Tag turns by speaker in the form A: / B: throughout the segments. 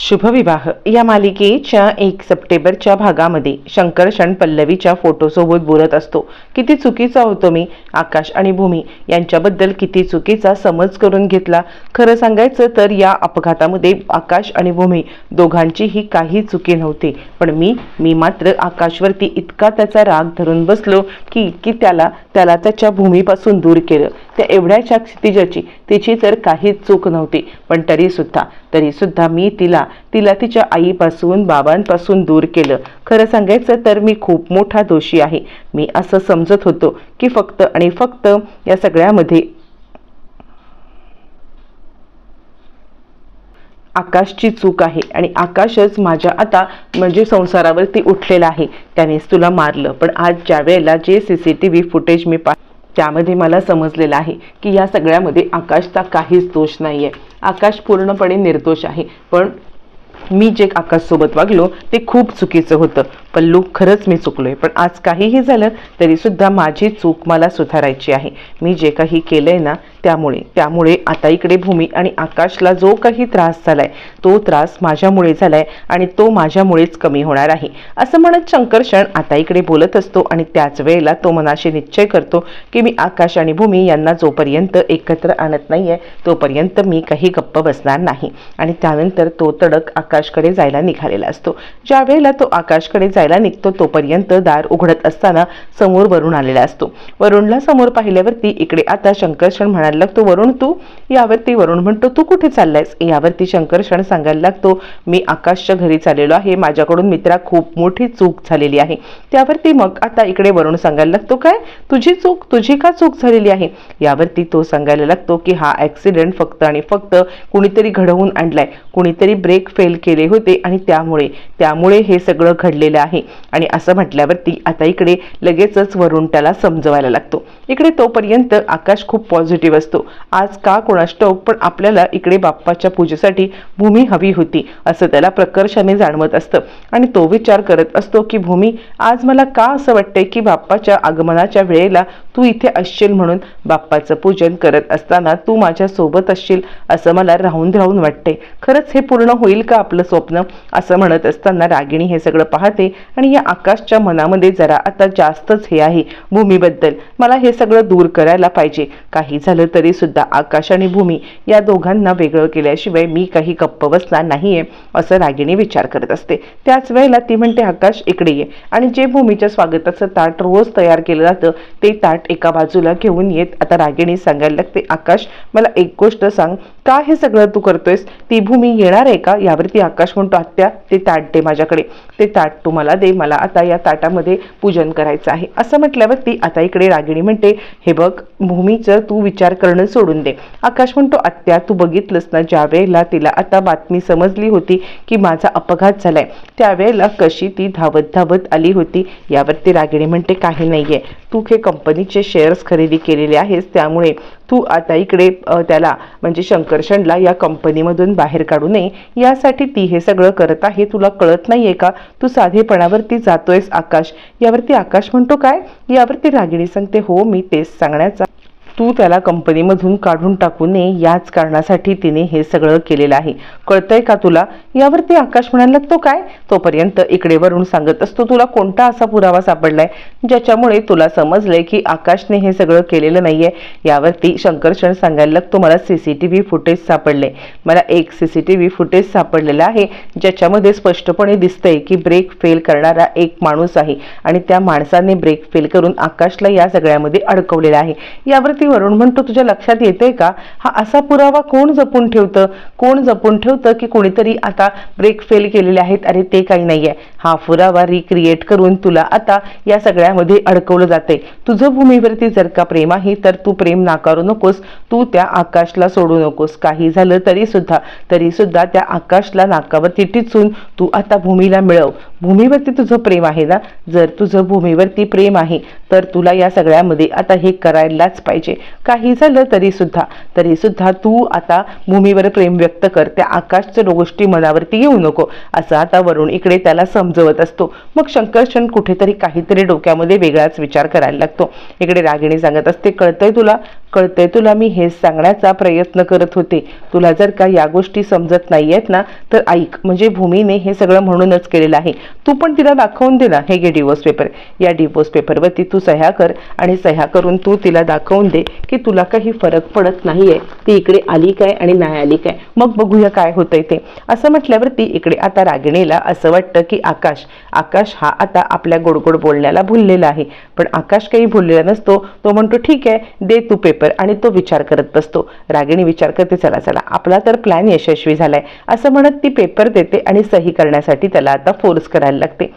A: शुभविवाह. या मालिकेच्या एक सप्टेंबरच्या भागामध्ये शंकरशण पल्लवीच्या फोटोसोबत बोलत असतो. किती चुकीचा होतो मी आकाश आणि भूमी यांच्याबद्दल किती चुकीचा समज करून घेतला? खरं सांगायचं तर या अपघातामध्ये आकाश आणि भूमी दोघांचीही काही चुकी नव्हती. पण मी मी मात्र आकाशवरती इतका त्याचा राग धरून बसलो की की त्याला त्याला त्याच्या भूमीपासून दूर केलं. त्या एवढ्याच्या क्षितिजाची तिची तर काहीच चूक नव्हती. पण तरीसुद्धा तरीसुद्धा मी तिला तिला तिच्या आईपासून बाबांपासून दूर केलं. खरं सांगायचं तर मी खूप मोठा दोषी आहे. मी असं समजत होतो की फक्त आणि फक्त या सगळ्यामध्ये आकाशची चूक आहे आणि आकाशच माझ्या आता म्हणजे संसारावरती उठलेला आहे. त्यानेच तुला मारलं. पण आज ज्या वेळेला जे C C T V footage मी पा त्यामध्ये मला समजलेलं आहे की या सगळ्यामध्ये आकाशचा काहीच दोष नाही आहे आकाश पूर्णपणे निर्दोष आहे. पण मी जे आकाशसोबत वागलो ते खूप चुकीचं होतं. पल्लू खरंच मी चुकलोय. पण आज काहीही झालं तरीसुद्धा माझी चूक मला सुधारायची आहे. मी जे काही केलंय ना त्यामुळे. त्यामुळे आता इकडे भूमी आणि आकाशला जो काही त्रास झालाय तो त्रास माझ्यामुळे झालाय आणि तो माझ्यामुळेच कमी होणार आहे. असं म्हणत शंकरशण आता इकडे बोलत असतो आणि त्याच वेळेला तो मनाशी निश्चय करतो की मी आकाश आणि भूमी यांना जोपर्यंत एकत्र आणत नाहीये तोपर्यंत मी काही गप्प बसणार नाही. आणि त्यानंतर तो तडक आकाशकडे जायला निघालेला असतो. ज्या वेळेला तो आकाशकडे जायला निघतो तोपर्यंत दार उघडत असताना समोर वरुण आलेला असतो. वरुणला समोर पाहिल्यावरती इकडे आता शंकरक्षण म्हणायला लागतो वरुण तू? यावरती वरुण म्हणतो तू कुठे चाललायस? यावरती शंकरक्षण सांगायला लागतो मी आकाशच्या घरी चाललेलो आहे माझ्याकडून मित्रा खूप मोठी चूक झालेली आहे. त्यावरती मग आता इकडे वरुण सांगायला लागतो काय? तुझी चूक तुझी का चूक झालेली आहे? यावरती तो सांगायला लागतो की हा ॲक्सिडेंट फक्त आणि फक्त कुणीतरी घडवून आणलाय कुणीतरी ब्रेक फेल केले होते आणि त्यामुळे त्यामुळे हे सगळं घडलेलं आहे. आणि असं म्हटल्यावरती आता इकडे लगेचच वरून त्याला समजवायला लागतो. इकडे तोपर्यंत आकाश खूप पॉझिटिव्ह असतो. आज का कोणास ठाऊक पण आपल्याला इकडे बाप्पाच्या पूजेसाठी भूमी हवी होती असं त्याला प्रकर्षाने जाणवत असतं. आणि तो विचार करत असतो की भूमी आज मला का असं वाटतंय की बाप्पाच्या आगमनाच्या वेळेला तू इथे असशील म्हणून बाप्पाचं पूजन करत असताना तू माझ्या सोबत असशील असं मला राहून राहून वाटते खरंच हे पूर्ण होईल का आपलं स्वप्न? असं म्हणत असताना रागिणी हे सगळं पाहते. आणि या आकाशच्या मनामध्ये जरा आता जास्तच हे आहे भूमीबद्दल. मला हे सगळं दूर करायला पाहिजे. काही झालं तरी सुद्धा आकाश आणि भूमी या दोघांना वेगळं केल्याशिवाय मी काही गप्प बसणार नाहीये असं रागिणी विचार करत असते. त्याच वेळेला ती म्हणते आकाश इकडे ये. आणि जे भूमीच्या स्वागताचं ताट रोज तयार केलं जातं ते ताट एका बाजूला घेऊन येत. आता रागिणी सांगायला लागते आकाश मला एक गोष्ट सांग. का हे सगळं तू करतोयस? ती भूमी येणार आहे का? यावरती आकाश म्हणतो आत्या ते ताट दे माझ्याकडे. ते ताट तू मला दे मला आता या ताटामध्ये पूजन करायचं आहे. असं म्हटल्यावरती आता इकडे रागिणी म्हणते हे बघ भूमीचं तू विचार करणं सोडून दे. आकाश म्हणतो आत्या तू बघितलंस ना ज्या वेळेला तिला आता बातमी समजली होती की माझा अपघात झालाय त्यावेळेला कशी ती धावत धावत आली होती यावरती रागिणी म्हणते काही नाहीये. तू हे कंपनीचे शेअर्स खरेदी केलेले आहेस त्यामुळे तू आता इकडे त्याला म्हणजे शंकरशणला या कंपनीमधून बाहेर काढू नये. यासाठी ती हे सगळं करत आहे. तुला कळत नाहीये का? तू साधेपणावरती जातोयस आकाश. यावरती आकाश म्हणतो काय? यावरती रागिणी सांगते हो मी तेच सांगण्याचा तू त्याला कंपनीमधून काढून टाकू नये याच कारणासाठी तिने हे सगळं केलेलं आहे. कळतंय का तुला? यावरती आकाश म्हणायला लागतो काय? तोपर्यंत इकडे वरून सांगत असतो तुला कोणता असा पुरावा सापडलाय? ज्याच्यामुळे तुला समजलंय की आकाशने हे सगळं केलेलं नाहीये. यावरती शंकरक्षण सांगायला लागतो मला सीसीटीव्ही फुटेज सापडले मला एक सीसीटीव्ही फुटेज सापडलेलं आहे ज्याच्यामध्ये स्पष्टपणे दिसतंय की ब्रेक फेल करणारा एक माणूस आहे आणि त्या माणसाने ब्रेक फेल करून आकाशला या सगळ्यामध्ये अडकवलेला आहे. यावरती वरुण म्हणतो तुझ्या लक्षात येतंय का? हा असा पुरावा कोण जपून ठेवतं? कोण जपून ठेवतं की कोणीतरी आता ब्रेक फेल केलेले आहेत? अरे ते काही नाहीये. हा पुरावा रिक्रिएट करून तुला आता या सगळ्यामध्ये अडकवलं जाते तुझं भूमीवरती जर का प्रेम आहे तर तू प्रेम नाकारू नकोस. तू त्या आकाशला सोडू नकोस. काही झालं तरी सुद्धा तरी सुद्धा त्या आकाशला नाकावरती टिचून तू आता भूमीला मिळव. भूमीवरती तुझं प्रेम आहे ना? जर तुझं भूमीवरती प्रेम आहे तर तुला या सगळ्यामध्ये आता हे करायलाच पाहिजे. काही झालं तरी सुद्धा तरी सुद्धा तू आता भूमीवर प्रेम व्यक्त कर. त्या आकाशच्या गोष्टी मनावरती येऊ नको. असं आता वरुण इकडे त्याला सम समजवत असतो. मग शंकरशन कुठेतरी काहीतरी डोक्यामध्ये वेगळाच विचार करायला लागतो. इकडे रागिणी सांगत असते कळतंय तुला? कळतंय तुला मी हेच सांगण्याचा प्रयत्न करत होते. तुला जर का या गोष्टी समजत नाही आहेत ना तर ऐक. म्हणजे भूमीने हे सगळं म्हणूनच केलेलं आहे. तू पण तिला दाखवून दे ना हे घे डिवोर्स पेपर या डिवोर्स पेपरवरती तू सह्या कर आणि सह्या करून तू तिला दाखवून दे की तुला काही फरक पडत नाहीये. ती इकडे आली काय आणि नाही आली काय? मग बघूया काय होतंय ते. असं म्हटल्यावरती इकडे आता रागिणीला असं वाटतं की आकाश आकाश हा आता आपल्या गोडगोड बोलण्याला भुललेला आहे. पण आकाश काही भुललेला नसतो. तो म्हणतो ठीक आहे दे तू पेपर आणि तो विचार करत बसतो. रागिणी विचार करते चला चला आपला तर प्लॅन यशस्वी झालाय. असं म्हणत ती पेपर देते आणि सही करण्यासाठी त्याला आता फोर्स करायला लागते.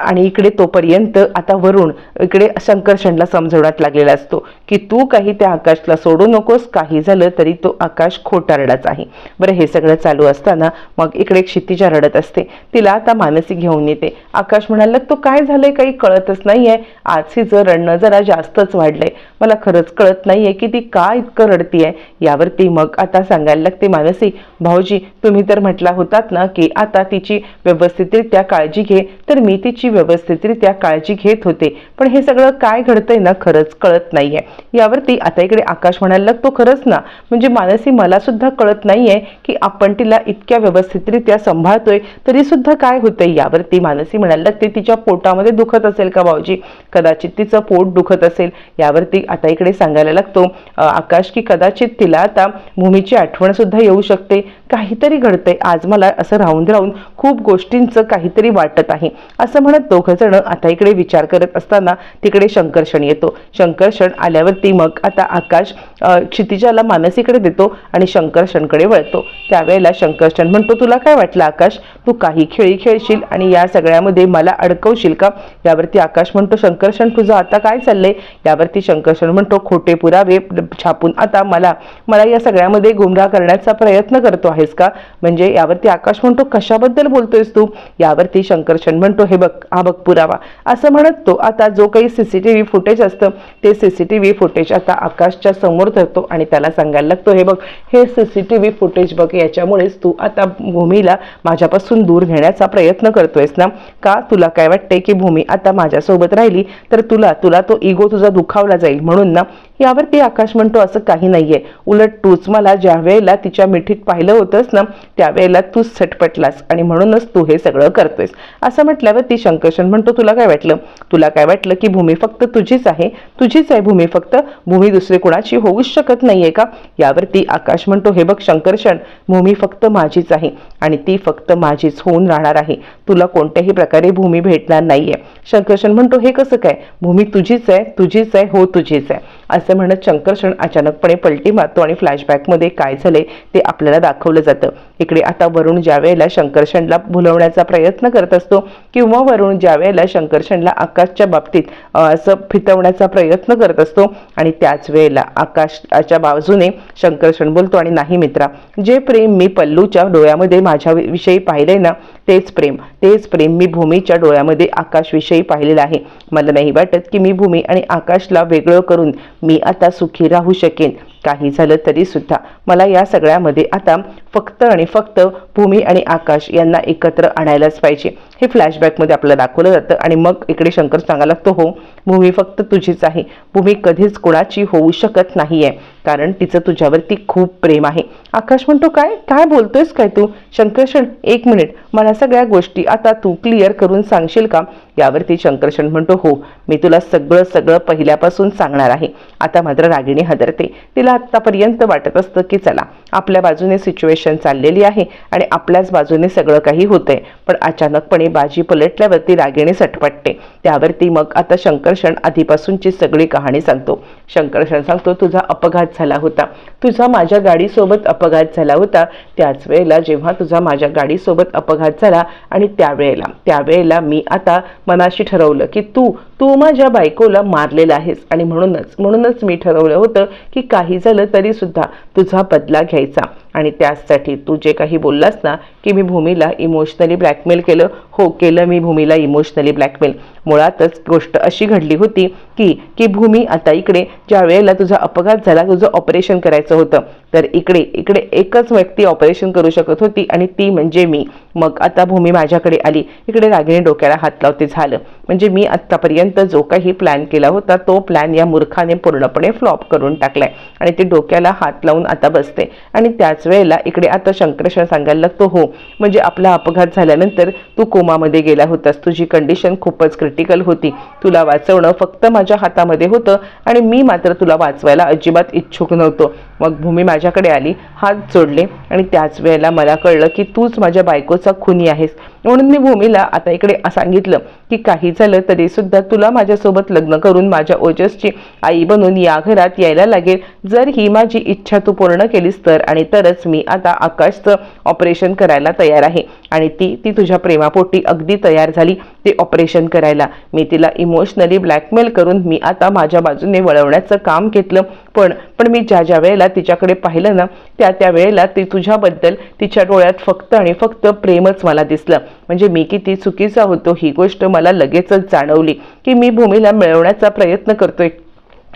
A: आणि इकडे तोपर्यंत आता वरून इकडे शंकरषणला समजवण्यात लागलेला असतो की तू काही त्या आकाशला सोडू नकोस काही झालं तरी तो आकाश खोटारडाच आहे. बरं हे सगळं चालू असताना मग इकडे क्षितिजा रडत असते. तिला आता मानसी घेऊन येते. आकाश म्हणाला तो काय झालंय? काही कळतच नाहीये. आज हिचं रडणं जरा जास्तच वाढलंय. मला खरंच कळत नाहीये की ती का इतकं रडतीये. यावरती मग आता सांगायला लागते मानसी भाऊजी तुम्ही तर म्हटला होतात ना की आता तिची व्यवस्थितरित्या काळजी घे तर मी तिची व्यवस्थितरित्या काळजी घेत होते. पण हे सगळं काय घडतंय ना खरंच कळत नाहीये. यावरती आता इकडे आकाश म्हणायला लागतो खरंच ना. म्हणजे मानसी मला सुद्धा कळत नाहीये की आपण तिला इतक्या व्यवस्थितरित्या सांभाळतोय तरी सुद्धा काय होतंय यावरती? मानसी म्हणायला लागते तिच्या पोटामध्ये दुखत असेल का भाऊजी? कदाचित तिचं पोट दुखत असेल. यावरती आता इकडे सांगायला लागतो आकाश की कदाचित तिला आता भूमीची आठवण सुद्धा येऊ शकते. काहीतरी घडतंय. आज मला असं राहून राहून खूप गोष्टींचं काहीतरी वाटत आहे. असं म्हणत दोघं जण आता इकडे विचार करत असताना तिकडे शंकरषण येतो. शंकरषण आल्यावरती मग आता आकाश क्षितिजाला मानसीकडे देतो आणि शंकरषणकडे वळतो. त्यावेळेला शंकरषण म्हणतो तुला काय वाटलं आकाश? तू काही खेळी खेळशील आणि या सगळ्यामध्ये मला अडकवशील का? यावरती आकाश म्हणतो शंकरषण तुझं आता काय चाललंय? यावरती शंकरषण म्हणतो खोटे पुरावे छापून आता मला मला या सगळ्यामध्ये गुमराह करण्याचा प्रयत्न करतो आहेस का? म्हणजे यावरती आकाश म्हणतो कशाबद्दल बोलतोयस तू? यावरती शंकरषण म्हणतो हे बघ हा बघ पुरावा. असं म्हणत तो आता जो काही सीसीटीव्ही फुटेज असतं ते सीसीटीव्ही फुटेज आता आकाशच्या समोर धरतो आणि त्याला सांगायला लागतो हे बघ हे सीसीटीव्ही फुटेज बघ याच्यामुळेच तू आता भूमीला माझ्यापासून दूर नेण्याचा प्रयत्न करतोयस ना? का तुला काय वाटते की भूमी आता माझ्यासोबत राहिली? तर तुला तुला तो इगो तुझा दुखावला जाईल म्हणून ना यावरती आकाश म्हणतो असं काही नाहीये. उलट तूच मला ज्या वेळेला तिच्या मिठीत पाहिलं होतंस ना त्यावेळेला तूच सटपटलास आणि म्हणूनच तू हे सगळं करतोयस. असं म्हटल्यावर ती शंकरशन म्हणतो तुला काय वाटलं? तुला काय वाटलं की भूमी फक्त तुझीच आहे? तुझीच आहे भूमी फक्त? भूमी दुसरी कोणाची होऊच शकत नाहीये का? यावरती आकाश म्हणतो हे बघ शंकरशन भूमी फक्त माझीच आहे आणि ती फक्त माझीच होऊन राहणार आहे. तुला कोणत्याही प्रकारे भूमी भेटणार नाहीये. शंकरशन म्हणतो हे कसं काय? भूमी तुझीच आहे तुझीच आहे हो तुझीच आहे. असं म्हणत शंकरशन अचानकपणे पलटी मारतो आणि फ्लॅशबॅकमध्ये काय झाले ते आपल्याला दाखवलं जातं. इकडे आता वरुण ज्या वेळेला भुलवण्याचा प्रयत्न करत असतो किंवा वरुण ज्या वेळेला शंकरशनला आकाशच्या बाबतीत असं फितवण्याचा प्रयत्न करत असतो आणि त्याच वेळेला आकाशच्या बाजूने शंकरशन बोलतो आणि नाही मित्रा जे प्रेम मी पल्लूच्या डोळ्यामध्ये माझ्या विषयी पाहिलंय ना तेच प्रेम तेच प्रेम मी भूमीच्या डोळ्यामध्ये आकाशविषयी पाहिलेलं आहे. मला नाही वाटत की मी भूमी आणि आकाशला वेगळं करून मी आता सुखी राहू शकेन. काही झालं तरी सुद्धा मला या सगळ्यामध्ये आता फक्त आणि फक्त भूमी आणि आकाश यांना एकत्र आणायलाच पाहिजे. हे फ्लॅशबॅकमध्ये आपल्याला दाखवलं जातं आणि मग इकडे शंकर सांगायला लागतो हो भूमी फक्त तुझीच आहे. भूमी कधीच कोणाची होऊ शकत नाहीये. कारण तिचं तुझ्यावरती खूप प्रेम आहे. आकाश म्हणतो काय? काय बोलतोयस काय तू? शंकरषण एक मिनिट. मला सगळ्या गोष्टी आता तू क्लिअर करून सांगशील का? यावरती शंकरषण म्हणतो हो मी तुला सगळं सगळं पहिल्यापासून सांगणार आहे. आता मात्र रागिणी हदरते. तिला आतापर्यंत वाटत असतं की चला आपल्या बाजूने सिच्युएशन चाललेली आहे आणि आपल्याच बाजूने सगळं काही होतंय. पण अचानकपणे बाजी पलटल्यावरती रागिणी सटपटते. त्यावरती मग आता शंकरषण आधीपासूनची सगळी कहाणी सांगतो. शंकरषण सांगतो तुझा अपघात झाला होता. तुझा माझ्या गाडीसोबत अपघात झाला होता. त्याच वेळेला जेव्हा तुझा माझ्या गाडीसोबत अपघात झाला आणि त्यावेळेला त्यावेळेला मी आता मनाशी ठरवलं की तू तू माझ्या बायकोला मारलेला आहेस आणि म्हणूनच म्हणूनच मी ठरवलं होतं की काही झालं तरी सुद्धा तुझा बदला घ्यायचा. आणि त्याचसाठी तू जे काही बोललास ना की मी भूमीला इमोशनली ब्लॅकमेल केलं हो केलं मी भूमीला इमोशनली ब्लॅकमेल मुळातच गोष्ट अशी घडली होती की की भूमी आता इकडे ज्या वेळेला तुझा अपघात झाला तुझं ऑपरेशन करायचं होतं तर इकडे इकडे एकच व्यक्ती ऑपरेशन करू शकत होती आणि ती म्हणजे मी. मग आता भूमी माझ्याकडे आली. इकडे रागिणी डोक्याला हात लावते झालं. म्हणजे मी आत्तापर्यंत जो काही प्लॅन केला होता तो प्लॅन या मूर्खाने पूर्णपणे फ्लॉप करून टाकलाय. आणि ती डोक्याला हात लावून आता बसते. आणि त्याच वेळेला इकडे आता शंकरेश्वर सांगायला लागतो हो म्हणजे आपला अपघात झाल्यानंतर तू कोमामध्ये गेला होतास. तुझी कंडिशन खूपच क्रिटिकल होती. तुला वाचवणं फक्त माझ्या हातामध्ये होतं आणि मी मात्र तुला वाचवायला अजिबात इच्छुक नव्हतो. मग भूमी माझ्याकडे आली हात जोडले आणि त्याच वेळेला मला कळलं की तूच माझ्या बायकोचा खुनी आहेस. म्हणून मी भूमीला आता इकडे सांगितलं की काही झालं तरी सुद्धा तुला माझ्यासोबत लग्न करून माझ्या ओजसची आई बनून या घरात यायला लागेल. जर ही माझी इच्छा तू पूर्ण केलीस तर आणि तरच मी आता आकाशचं ऑपरेशन करायला तयार आहे. आणि ती ती तुझ्या प्रेमापोटी अगदी तयार झाली. ते ऑपरेशन करायला. मी तिला इमोशनली ब्लॅकमेल करून मी आता माझ्या बाजूने वळवण्याचं काम घेतलं. पण पण मी ज्या ज्या वेळेला तिच्याकडे पाहिलं ना त्या त्या वेळेला ती तुझ्याबद्दल तिच्या डोळ्यात फक्त आणि फक्त प्रेमच मला दिसलं. म्हणजे मी किती चुकीचा होतो ही गोष्ट मला लगेचच जाणवली की मी भूमीला मिळवण्याचा प्रयत्न करतोय.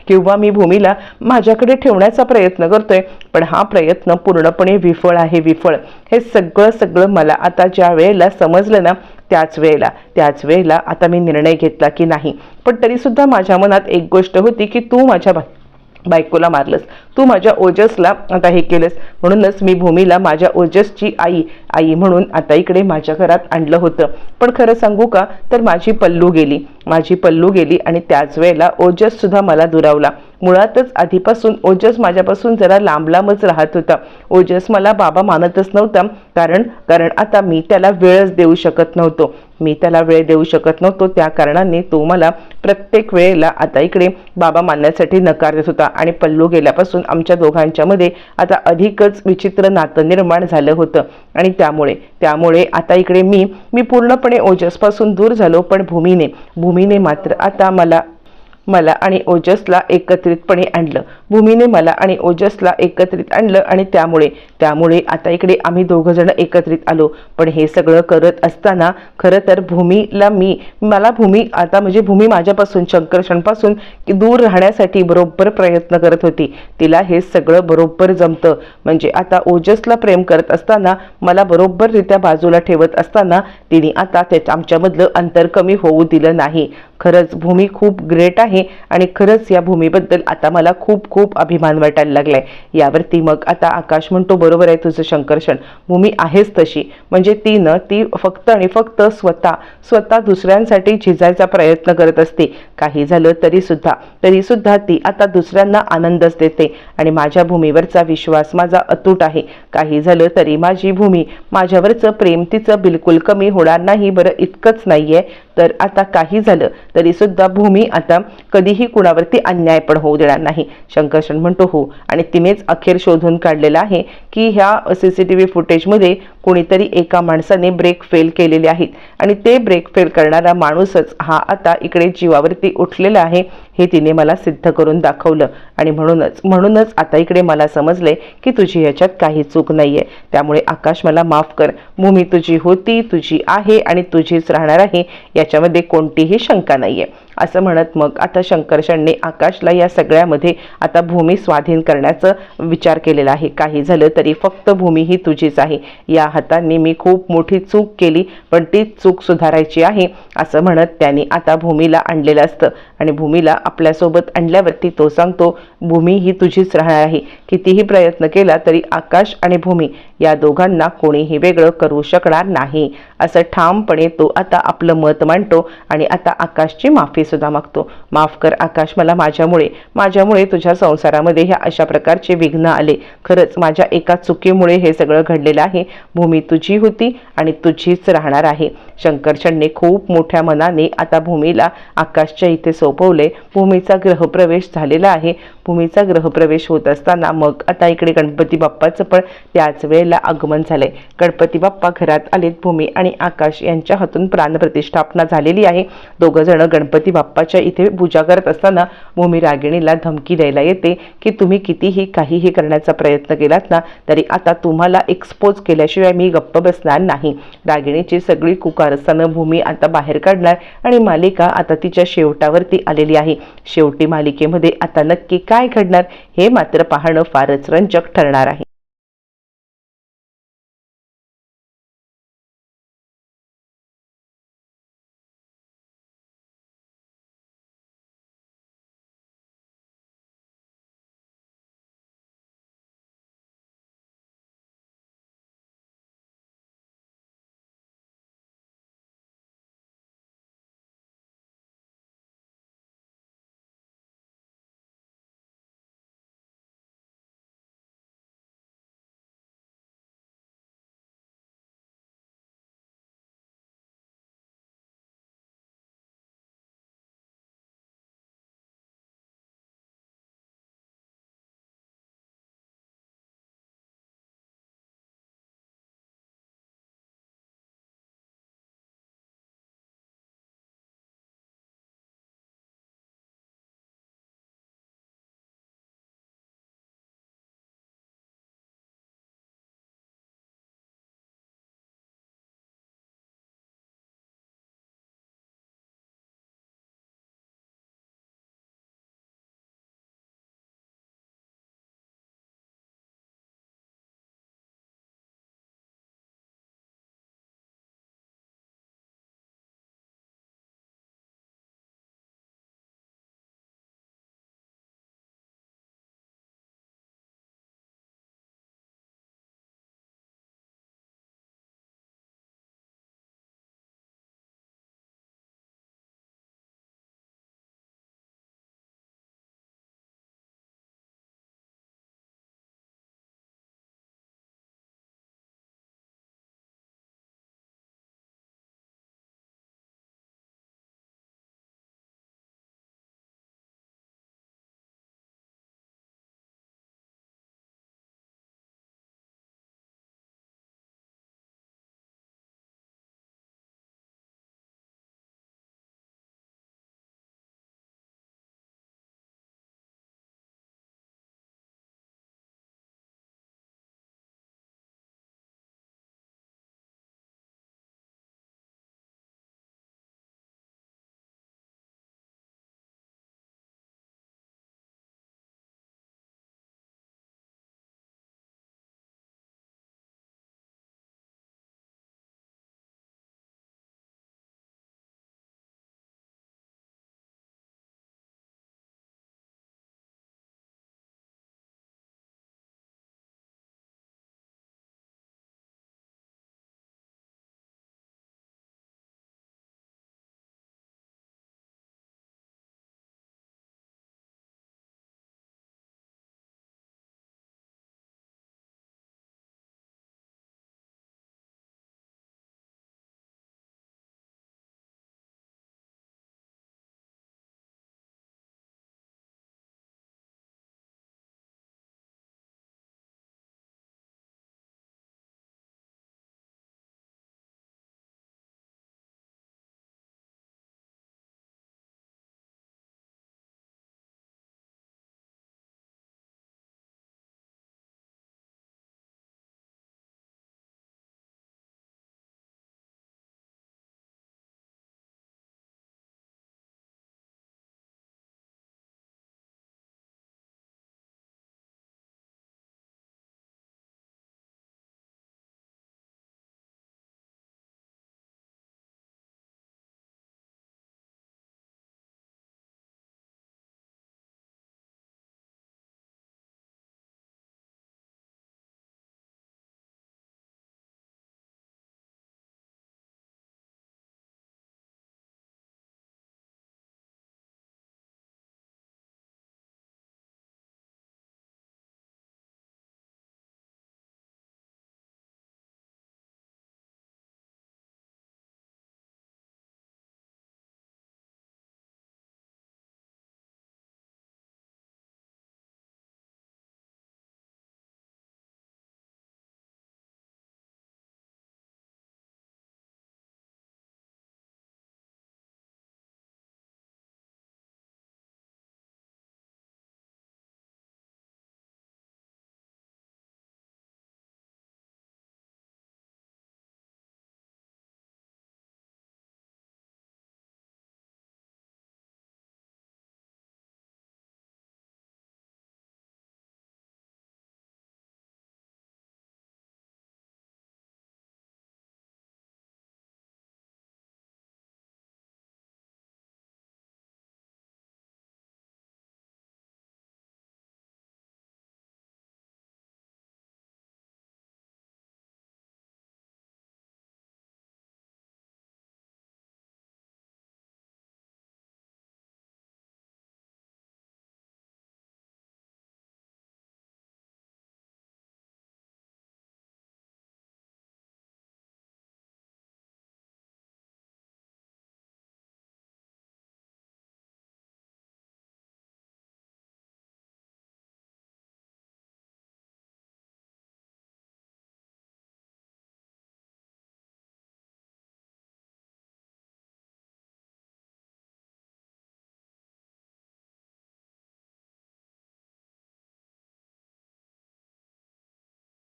A: किंवा मी भूमीला माझ्याकडे ठेवण्याचा प्रयत्न करतोय पण हा प्रयत्न पूर्णपणे विफळ आहे विफळ. हे सगळं सगळं मला आता ज्या वेळेला समजलं ना त्याच वेळेला. त्याच वेळेला आता मी निर्णय घेतला की नाही. पण तरीसुद्धा माझ्या मनात एक गोष्ट होती की तू माझ्या बायकोला मारलंस. तू माझ्या ओजसला आता हे केलंस. म्हणूनच मी भूमीला माझ्या ओजसची आई आई म्हणून आता इकडे माझ्या घरात आणलं होतं. पण खरं सांगू का? तर माझी पल्लू गेली. माझी पल्लू गेली आणि त्याच वेळेला ओजस सुद्धा मला दुरावला. मुळातच आधीपासून ओजस माझ्यापासून जरा लांब लांबच राहत होता. ओजस मला बाबा मानतच नव्हता कारण कारण आता मी त्याला वेळच देऊ शकत नव्हतो. मी त्याला वेळ देऊ शकत नव्हतो त्या कारणाने तो मला प्रत्येक वेळेला आता इकडे बाबा मानण्यासाठी नकार देत होता आणि पल्लू गेल्यापासून आमच्या दोघांच्यामध्ये आता अधिकच विचित्र नातं निर्माण झालं होतं. आणि त्यामुळे त्यामुळे आता इकडे मी मी पूर्णपणे ओजसपासून दूर झालो पण भूमीने भूमीने मात्र आता मला मला आणि ओजसला एकत्रितपणे आणलं. भूमीने मला आणि ओजसला एकत्रित आणलं आणि त्यामुळे त्यामुळे आता इकडे आम्ही दोघंजण एकत्रित आलो. पण हे सगळं करत असताना खरं तर भूमीला मी मला भूमी आता म्हणजे भूमी माझ्यापासून शंकर्षणपासून दूर राहण्यासाठी बरोबर प्रयत्न करत होती. तिला हे सगळं बरोबर जमतं. म्हणजे आता ओजसला प्रेम करत असताना मला बरोबररित्या बाजूला ठेवत असताना तिने आता त्याच्या आमच्यामधलं अंतर कमी होऊ दिलं नाही. खरंच भूमी खूप ग्रेट आहे. आणि खरंच या भूमीबद्दल आता मला खूप खूप अभिमान वाटायला लागलाय. यावरती मग आता आकाश म्हणतो बरोबर आहे तुझं शंकरषण. भूमी आहेच तशी. म्हणजे ती न ती फक्त आणि फक्त स्वतः स्वतः दुसऱ्यांसाठी झिजायचा प्रयत्न करत असते. काही झालं तरी सुद्धा तरी सुद्धा ती आता दुसऱ्यांना आनंदच देते. आणि माझ्या भूमीवरचा विश्वास माझा अतूट आहे. काही झालं तरी माझी भूमी माझ्यावरचं प्रेम तिचं बिलकुल कमी होणार नाही बरं इतकंच नाहीये. तर आता काही झालं तरी सुद्धा भूमी आता कधीही कुणावरती अन्याय पण होऊ देणार नाही. शंकरशन म्हणतो हो. आणि तिनेच अखेर शोधून काढलेलं आहे की ह्या सी सी टी व्ही फुटेजमध्ये कोणीतरी एका माणसाने ब्रेक फेल केलेले आहेत. आणि ते ब्रेक फेल करणारा माणूसच हा आता इकडे जीवावरती उठलेला आहे. हे तिने मला सिद्ध करून दाखवलं. आणि म्हणूनच म्हणूनच आता इकडे मला समजले की तुझी ह्याच्यात काही चूक नाही आहे त्यामुळे आकाश मला माफ कर. भूमी तुझी होती तुझी आहे आणि तुझीच राहणार आहे. याच्यामध्ये कोणतीही शंका नाही आहे असं म्हणत मग आता शंकरशणने आकाशला या सगळ्यामध्ये आता भूमी स्वाधीन करण्याचं विचार केलेला आहे. काही झालं तरी फक्त भूमी ही तुझीच आहे. या हातांनी मी खूप मोठी चूक केली पण ती चूक सुधारायची आहे असं म्हणत त्यांनी आता भूमीला आणलेलं असतं. आणि भूमीला आपल्यासोबत आणल्यावरती तो सांगतो भूमी ही तुझीच राहणार आहे. कितीही प्रयत्न केला तरी आकाश आणि भूमी या दोघांना कोणीही वेगळं करू शकणार नाही. असं ठामपणे तो आता आपलं मत मांडतो आणि आता आकाशची माफी सुद्धा मागतो. माफ कर आकाश मला माझ्यामुळे माझ्यामुळे तुझ्या संसारामध्ये ह्या अशा प्रकारचे विघ्न आले. खरंच माझ्या एका चुकीमुळे हे सगळं घडलेलं आहे. भूमी तुझी होती आणि तुझीच राहणार आहे. शंकरचंडने खूप मोठ्या मनाने आता भूमीला आकाशच्या इथे सोपवले. भूमीचा ग्रहप्रवेश झालेला आहे. भूमीचा ग्रहप्रवेश होत असताना मग आता इकडे गणपती बाप्पाचं पण त्याच वेळेला आगमन झालंय. गणपती बाप्पा घरात आलेत भूमी आणि आकाश यांच्या हातून प्राणप्रतिष्ठापना झालेली आहे. दोघं जण गणपती बाप्पाच्या इथे पूजा करत असताना भूमी रागिणीला धमकी द्यायला येते की तुम्ही कितीही काहीही करण्याचा प्रयत्न केलात ना तरी आता तुम्हाला एक्सपोज केल्याशिवाय मी गप्प बसणार नाही. रागिणीची सगळी कुकारस्थानं भूमी आता बाहेर काढणार आणि मालिका आता तिच्या शेवटावरती आलेली आहे. शेवटी मालिकेमध्ये आता नक्की काय घडणार हे मात्र पाहणं फारच रंजक ठरणार आहे.